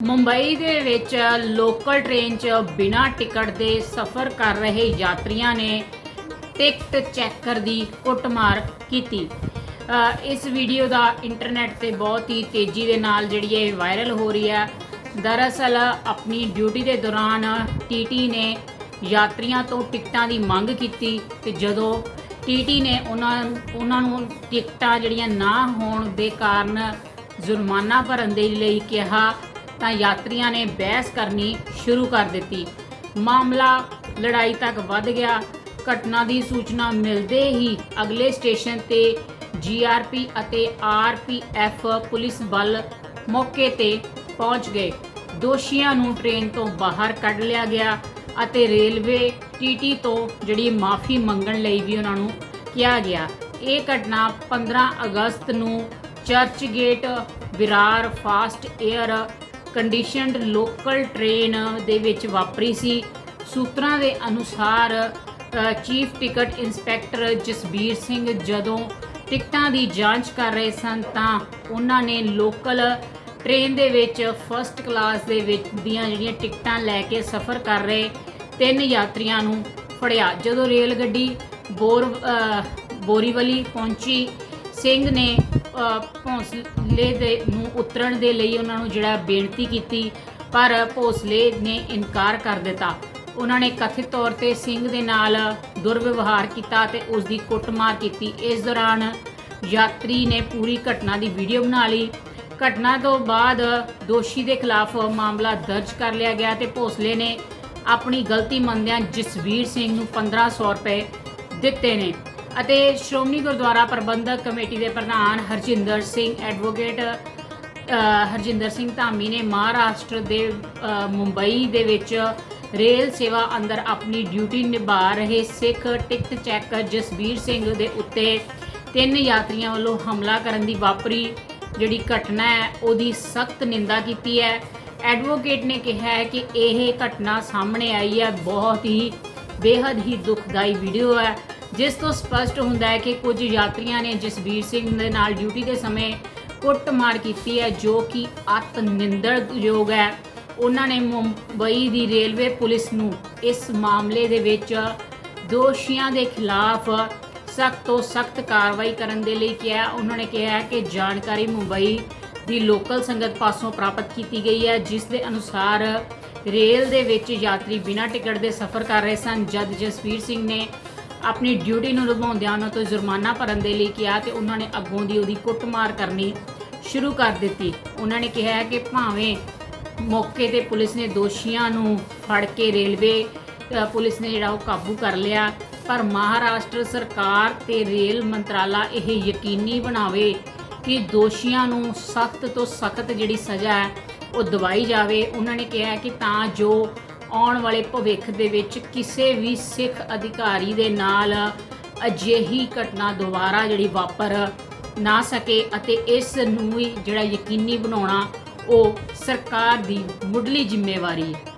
ਮੁੰਬਈ ਦੇ ਵਿੱਚ local train 'ਚ ਬਿਨਾਂ ਟਿਕਟ ਦੇ ਸਫ਼ਰ ਕਰ ਰਹੇ ਯਾਤਰੀਆਂ ਨੇ ਟਿਕਟ ਚੈੱਕਰ ਦੀ ਕੁੱਟਮਾਰ ਕੀਤੀ। ਇਸ ਵੀਡੀਓ ਦਾ ਇੰਟਰਨੈਟ ਤੇ ਬਹੁਤ ਹੀ ਤੇਜ਼ੀ ਦੇ ਨਾਲ ਜਿਹੜੀ ਇਹ ਵਾਇਰਲ ਹੋ ਰਹੀ ਹੈ। ਦਰਅਸਲ ਆਪਣੀ ਡਿਊਟੀ ਦੇ ਦੌਰਾਨ ਟੀਟੀ ਨੇ ਯਾਤਰੀਆਂ ਤੋਂ ਟਿਕਟਾਂ ਦੀ ਮੰਗ ਕੀਤੀ ਤੇ ਜਦੋਂ ਟੀਟੀ ਨੇ ਉਹਨਾਂ ਉਹਨਾਂ ਨੂੰ ਟਿਕਟਾਂ ਜਿਹੜੀਆਂ ਨਾ ਹੋਣ ਦੇ ਕਾਰਨ ਜੁਰਮਾਨਾ ਭਰਨ ਦੇ ਲਈ ਕਿਹਾ ਤਾਂ ਯਾਤਰੀਆਂ ਨੇ ਬਹਿਸ ਕਰਨੀ ਸ਼ੁਰੂ ਕਰ ਦਿੱਤੀ। ਮਾਮਲਾ ਲੜਾਈ ਤੱਕ ਵੱਧ ਗਿਆ। ਘਟਨਾ ਦੀ ਸੂਚਨਾ ਮਿਲਦੇ ਹੀ ਅਗਲੇ ਸਟੇਸ਼ਨ ਤੇ ਜੀਆਰਪੀ ਅਤੇ ਆਰਪੀਐਫ ਪੁਲਿਸ ਬਲ ਮੌਕੇ ਤੇ ਪਹੁੰਚ ਗਏ। ਦੋਸ਼ੀਆਂ ਨੂੰ ਟ੍ਰੇਨ ਤੋਂ ਬਾਹਰ ਕੱਢ ਲਿਆ ਗਿਆ ਅਤੇ ਰੇਲਵੇ ਟੀਟੀ ਤੋਂ ਜਿਹੜੀ ਮਾਫੀ ਮੰਗਣ ਲਈ ਵੀ ਉਹਨਾਂ ਨੂੰ ਕਿਹਾ ਗਿਆ। ਇਹ ਘਟਨਾ 15 ਅਗਸਤ ਨੂੰ Churchgate Virar fast air conditioned local train ਦੇ ਵਿੱਚ ਵਾਪਰੀ ਸੀ। ਸੂਤਰਾਂ ਦੇ ਅਨੁਸਾਰ chief ticket inspector Jasbir Singh ਜਦੋਂ ਟਿਕਟਾਂ ਦੀ ਜਾਂਚ ਕਰ ਰਹੇ ਸਨ ਤਾਂ ਉਹਨਾਂ ਨੇ ਲੋਕਲ ਟ੍ਰੇਨ ਦੇ ਵਿੱਚ ਫਰਸਟ ਕਲਾਸ ਦੇ ਵਿੱਚ ਦੀਆਂ ਜਿਹੜੀਆਂ ਟਿਕਟਾਂ ਲੈ ਕੇ ਸਫ਼ਰ ਕਰ ਰਹੇ ਤਿੰਨ ਯਾਤਰੀਆਂ ਨੂੰ ਫੜਿਆ। ਜਦੋਂ ਰੇਲ ਗੱਡੀ ਬੋਰ ਬੋਰੀਵਲੀ ਪਹੁੰਚੀ ਸਿੰਘ ਨੇ ਭੌਸਲੇ ਦੇ ਨੂੰ ਉਤਰਨ ਦੇ ਲਈ ਉਹਨਾਂ ਨੂੰ ਜਿਹੜਾ ਬੇਨਤੀ ਕੀਤੀ, ਪਰ ਭੌਸਲੇ ਨੇ ਇਨਕਾਰ ਕਰ ਦਿੱਤਾ। ਉਹਨਾਂ ਨੇ ਕਥਿਤ ਤੌਰ ਤੇ ਸਿੰਘ ਦੇ ਨਾਲ ਦੁਰਵਿਵਹਾਰ ਕੀਤਾ ਤੇ ਉਸ ਦੀ ਕੁੱਟਮਾਰ ਕੀਤੀ। ਇਸ ਦੌਰਾਨ ਯਾਤਰੀ ਨੇ ਪੂਰੀ ਘਟਨਾ ਦੀ ਵੀਡੀਓ ਬਣਾ ਲਈ। ਘਟਨਾ ਤੋਂ ਬਾਅਦ ਦੋਸ਼ੀ ਦੇ ਖਿਲਾਫ ਮਾਮਲਾ ਦਰਜ ਕਰ ਲਿਆ ਗਿਆ ਤੇ ਭੋਸਲੇ ਨੇ ਆਪਣੀ ਗਲਤੀ ਮੰਨਦਿਆਂ ਜਸਵੀਰ ਸਿੰਘ ਨੂੰ 1500 ਰੁਪਏ ਦਿੱਤੇ ਨੇ। ਅਤੇ ਸ਼੍ਰੋਮਣੀ ਗੁਰਦੁਆਰਾ ਪ੍ਰਬੰਧਕ ਕਮੇਟੀ ਦੇ ਪ੍ਰਧਾਨ ਹਰਜਿੰਦਰ ਸਿੰਘ ਐਡਵੋਕੇਟ ਹਰਜਿੰਦਰ ਸਿੰਘ ਧਾਮੀ ਨੇ ਮਹਾਰਾਸ਼ਟਰ ਦੇ ਮੁੰਬਈ ਦੇ ਵਿੱਚ ਰੇਲ ਸੇਵਾ ਅੰਦਰ ਆਪਣੀ ਡਿਊਟੀ ਨਿਭਾ ਰਹੇ ਸਿੱਖ ਟਿਕਟ ਚੈਕਰ ਜਸਬੀਰ ਸਿੰਘ ਦੇ ਉੱਤੇ ਤਿੰਨ ਯਾਤਰੀਆਂ ਵੱਲੋਂ ਹਮਲਾ ਕਰਨ ਦੀ ਵਾਪਰੀ। ਜਿਹੜੀ ਘਟਨਾ ਹੈ, ਉਹਦੀ ਸਖਤ ਨਿੰਦਾ ਕੀਤੀ ਹੈ। ਐਡਵੋਕੇਟ ਨੇ ਕਿਹਾ ਹੈ ਕਿ ਇਹ ਘਟਨਾ ਸਾਹਮਣੇ ਆਈ ਹੈ। ਬਹੁਤ ਹੀ ਬੇहद ਹੀ ਦੁਖਦਾਈ ਵੀਡੀਓ ਹੈ। ਜਿਸ ਤੋਂ ਸਪਸ਼ਟ ਹੁੰਦਾ ਹੈ ਕਿ ਕੁਝ ਯਾਤਰੀਆਂ ਨੇ ਜਸਬੀਰ ਸਿੰਘ ਦੇ ਨਾਲ ਡਿਊਟੀ ਦੇ ਸਮੇਂ ਕੁੱਟਮਾਰ ਕੀਤੀ ਹੈ, ਜੋ ਕਿ ਅਤ ਨਿੰਦਣਯੋਗ ਹੈ। ਉਹਨਾਂ ਨੇ ਮੁੰਬਈ ਦੀ ਰੇਲਵੇ ਪੁਲਿਸ ਨੂੰ ਇਸ ਮਾਮਲੇ ਦੇ ਵਿੱਚ ਦੋਸ਼ੀਆਂ ਦੇ ਖਿਲਾਫ ਸਖਤ ਤੋਂ ਸਖਤ ਕਾਰਵਾਈ ਕਰਨ ਦੇ ਲਈ ਕਿਹਾ। ਉਹਨਾਂ ਨੇ ਕਿਹਾ ਕਿ ਜਾਣਕਾਰੀ ਮੁੰਬਈ ਦੀ ਲੋਕਲ ਸੰਗਤ ਪਾਸੋਂ ਪ੍ਰਾਪਤ ਕੀਤੀ ਗਈ ਹੈ, ਜਿਸ ਦੇ ਅਨੁਸਾਰ ਰੇਲ ਦੇ ਵਿੱਚ ਯਾਤਰੀ ਬਿਨਾਂ ਟਿਕਟ ਦੇ ਸਫ਼ਰ ਕਰ ਰਹੇ ਸਨ। ਜਦ ਜਸਵੀਰ ਸਿੰਘ ਨੇ ਆਪਣੀ ਡਿਊਟੀ ਨੂੰ ਨਿਭਾਉਂਦਿਆਂ ਉਹਨਾਂ ਤੋਂ ਜੁਰਮਾਨਾ ਭਰਨ ਦੇ ਲਈ ਕਿਹਾ ਤੇ ਉਹਨਾਂ ਨੇ ਅੱਗੋਂ ਦੀ ਉਹਦੀ ਕੁੱਟਮਾਰ ਕਰਨੀ ਸ਼ੁਰੂ ਕਰ ਦਿੱਤੀ। ਉਹਨਾਂ ਨੇ ਕਿਹਾ ਕਿ ਭਾਵੇਂ ਮੌਕੇ ਤੇ ਪੁਲਿਸ ਨੇ ਦੋਸ਼ੀਆਂ ਨੂੰ ਫੜ ਕੇ ਰੇਲਵੇ ਪੁਲਿਸ ਨੇ ਜਿਹੜਾ ਉਹ ਕਾਬੂ ਕਰ ਲਿਆ, ਪਰ ਮਹਾਰਾਸ਼ਟਰ ਸਰਕਾਰ ਤੇ ਰੇਲ ਮੰਤਰਾਲਾ ਇਹ ਯਕੀਨੀ ਬਣਾਵੇ ਕਿ ਦੋਸ਼ੀਆਂ ਨੂੰ ਸਖਤ ਤੋਂ ਸਖਤ ਜਿਹੜੀ ਸਜ਼ਾ ਹੈ ਉਹ ਦਵਾਈ ਜਾਵੇ। ਉਹਨਾਂ ਨੇ ਕਿਹਾ ਕਿ ਤਾਂ ਜੋ ਆਉਣ ਵਾਲੇ ਭਵਿੱਖ ਦੇ ਵਿੱਚ ਕਿਸੇ ਵੀ ਸਿੱਖ ਅਧਿਕਾਰੀ ਦੇ ਨਾਲ ਅਜਿਹੀ ਘਟਨਾ ਦੁਬਾਰਾ ਜਿਹੜੀ ਵਾਪਰ ਨਾ ਸਕੇ ਅਤੇ ਇਸ ਨੂੰ ਵੀ ਜਿਹੜਾ ਯਕੀਨੀ ਬਣਾਉਣਾ ਉਹ ਸਰਕਾਰ ਦੀ ਮੁੱਢਲੀ ਜ਼ਿੰਮੇਵਾਰੀ ਹੈ।